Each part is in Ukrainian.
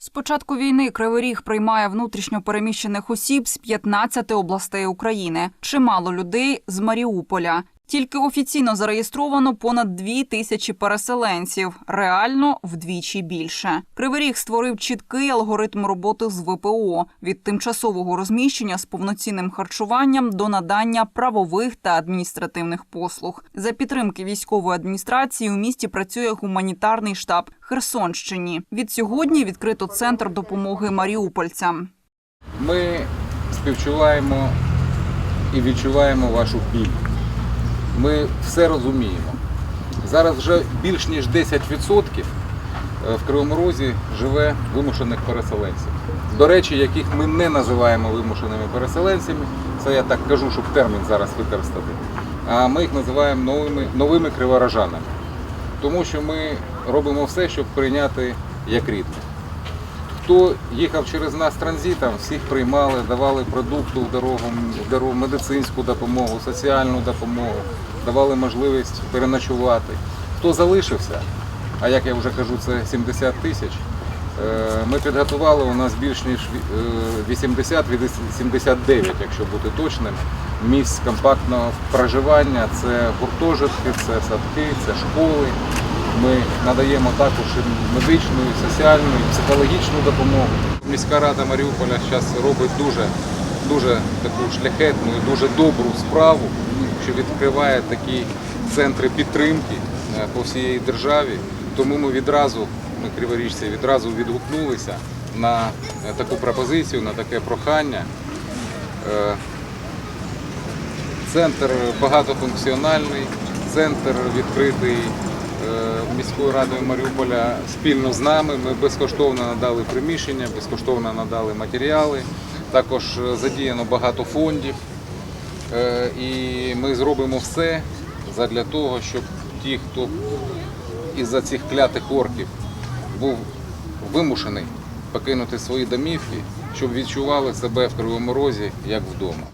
З початку війни Кривий Ріг приймає внутрішньо переміщених осіб з 15 областей України. Чимало людей з Маріуполя. Тільки офіційно зареєстровано понад дві тисячі переселенців, реально вдвічі більше. Кривий створив чіткий алгоритм роботи з ВПО від тимчасового розміщення з повноцінним харчуванням до надання правових та адміністративних послуг. За підтримки військової адміністрації у місті працює гуманітарний штаб Херсонщині. Від сьогодні відкрито центр допомоги маріупольцям. Ми співчуваємо і відчуваємо вашу біль. Ми все розуміємо. Зараз вже більш ніж 10% в Кривому Розі живе вимушених переселенців. До речі, яких ми не називаємо вимушеними переселенцями, це я так кажу, щоб термін зараз використати. А ми їх називаємо новими, новими криворожанами. Тому що ми робимо все, щоб прийняти як рідних. Хто їхав через нас транзитом, всіх приймали, давали дорогу, в дорогу, медицинську допомогу, соціальну допомогу, давали можливість переночувати. Хто залишився, а як я вже кажу, це 70 тисяч. е, Ми підготували у нас більш ніж е, 80 від 79, якщо бути точним, місць компактного проживання. Це гуртожитки, це садки, це школи. Ми надаємо також і медичну, і соціальну, і психологічну допомогу. Міська рада Маріуполя зараз робить дуже, дуже таку шляхетну і дуже добру справу, що відкриває такі центри підтримки е, по всій державі. Тому ми відразу, ми криворіжці, відразу відгукнулися на е, таку пропозицію, на таке прохання. Е, Центр багатофункціональний, центр відкритий міською радою Маріуполя спільно з нами. Ми безкоштовно надали приміщення, безкоштовно надали матеріали. Також е, задіяно багато фондів. Е, І ми зробимо все для того, щоб ті, хто із-за цих клятих орків був вимушений покинути свої домівки, щоб відчували себе в Кривому Розі як вдома.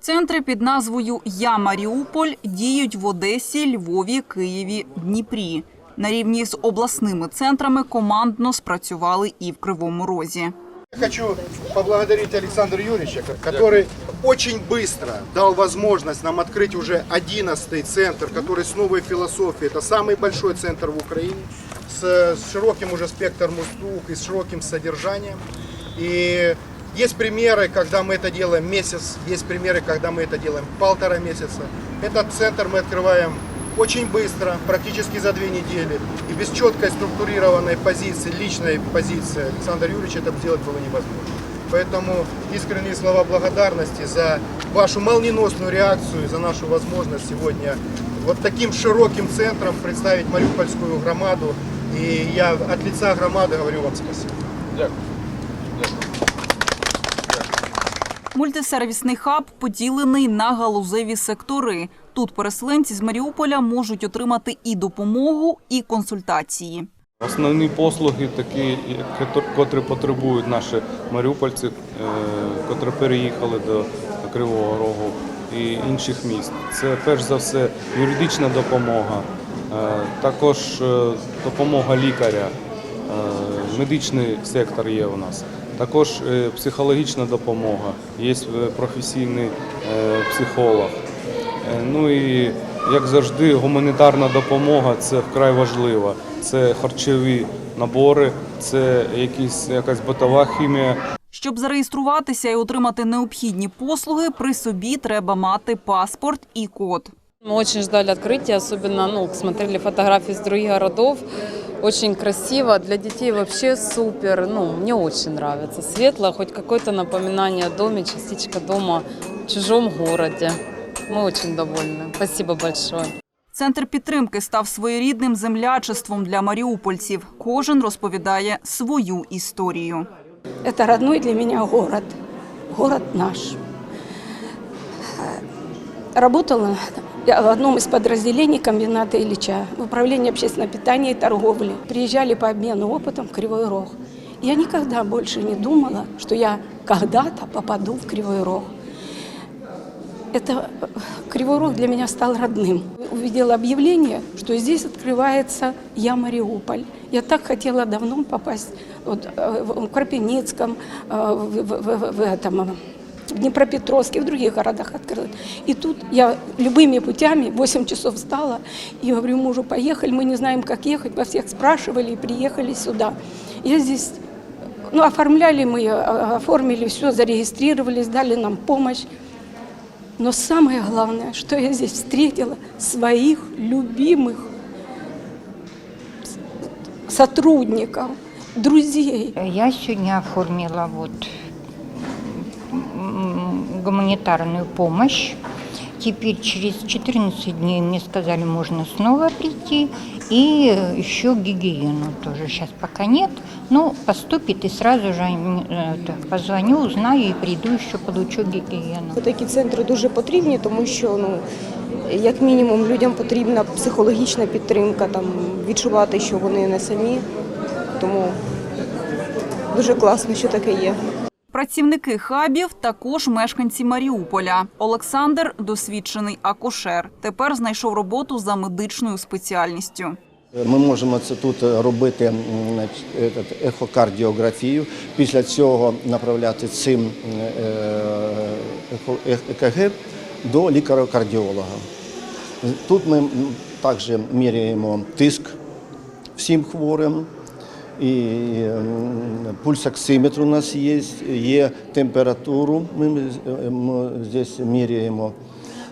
Центри під назвою Я Маріуполь діють в Одесі, Львові, Києві, Дніпрі. На рівні з обласними центрами командно спрацювали і в Кривому Розі. Я хочу поблагодарить Александра Юрьевича, который очень быстро дал возможность нам открыть уже 11 центр, который с новой философией. Это самый большой центр в Украине, с широким уже спектром услуг и с широким содержанием. И есть примеры, когда мы это делаем месяц, есть примеры, когда мы это делаем полтора месяца. Этот центр мы открываем очень быстро, практически за две недели. И без четкой структурированной позиции, личной позиции Александра Юрьевича это сделать было невозможно. Поэтому искренние слова благодарности за вашу молниеносную реакцию, за нашу возможность сегодня вот таким широким центром представить Мариупольскую громаду. И я от лица громады говорю вам спасибо. Дякую. Мультисервісний хаб поділений на галузеві сектори. Тут переселенці з Маріуполя можуть отримати і допомогу, і консультації. Основні послуги, такі, котрі потребують наші маріупольці, е, котрі переїхали до Кривого Рогу і інших міст. Це перш за все юридична допомога, е, також е, допомога лікаря, медичний сектор є у нас. Також психологічна допомога, є е, професійний е, психолог. Е, Ну і як завжди, гуманітарна допомога це вкрай важливо. Це харчові набори, це якісь якась битова хімія. Щоб зареєструватися і отримати необхідні послуги, при собі треба мати паспорт і код. Мы очень ждали открытия, особенно ну, смотрели фотографии с других городов Очень красиво, для детей вообще супер. Ну, мне очень нравится. Светло, хоть какое-то напоминание о доме, частичка дома в чужом городе. Мы очень довольны. Спасибо большое. Центр підтримки став своєрідним землячеством для маріупольців. Кожен розповідає свою історію. Это родной для меня город, город наш. Работала я в одном из подразделений комбината Ильича в управлении общественного питания и торговли. Приезжали по обмену опытом в Кривой Рог. Я никогда больше не думала, что я когда-то попаду в Кривой Рог. Это э, Кривой Рог для меня стал родным. Увидела объявление, что здесь открывается Я Мариуполь. Я так хотела давно попасть вот, э, в Крапивницком, э, в, в- в- в этом, в Днепропетровске, в других городах открыли. И тут я любыми путями, 8 часов встала и говорю мужу, поехали, мы не знаем, как ехать, во всех спрашивали и приехали сюда. Я здесь, ну, оформляли мы, э, оформили все, зарегистрировались, дали нам помощь. Но самое главное, что я здесь встретила своих любимых сотрудников, друзей. Я сегодня оформила вот гуманитарную помощь. Теперь через 14 дней мне сказали, можно снова прийти. И еще гигиену тоже сейчас пока нет. Ну, поступит и сразу же э, позвоню, узнаю и приду еще получу гигиену. Такі центри дуже потрібні, тому що ну як мінімум людям потрібна психологічна підтримка, там відчувати, що вони не самі. Тому дуже класно, що таке є. Працівники хабів також мешканці Маріуполя. Олександр досвідчений акушер. Тепер знайшов роботу за медичною спеціальністю. Ми можемо це тут робити ехокардіографію, після цього направляти цим е- ЕКГ до лікаря-кардіолога. Тут ми також міряємо тиск всім хворим. І пульсоксиметр у нас є, є температуру, ми, ми здесь міряємо.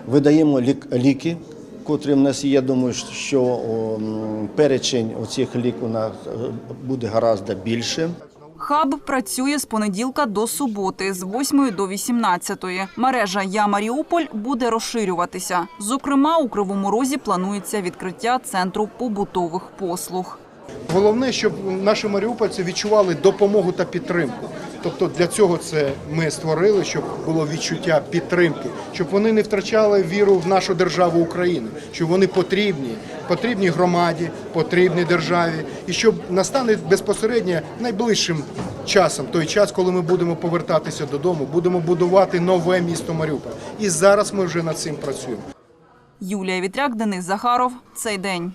Видаємо лік, ліки, котрі в нас є. Думаю, що о, перечень оцих лік у нас е, буде гораздо більше. Хаб працює з понеділка до суботи з 8 до 18. Мережа Я Маріуполь буде розширюватися. Зокрема, у Кривому Розі планується відкриття центру побутових послуг. Головне, щоб наші маріупольці відчували допомогу та підтримку. Тобто для цього це ми створили, щоб було відчуття підтримки, щоб вони не втрачали віру в нашу державу Україну, щоб вони потрібні, потрібні громаді, потрібні державі, і щоб настане безпосередньо найближчим часом, той час, коли ми будемо повертатися додому, будемо будувати нове місто Маріуполь. І зараз ми вже над цим працюємо. Юлія Вітряк, Денис Захаров. Цей день.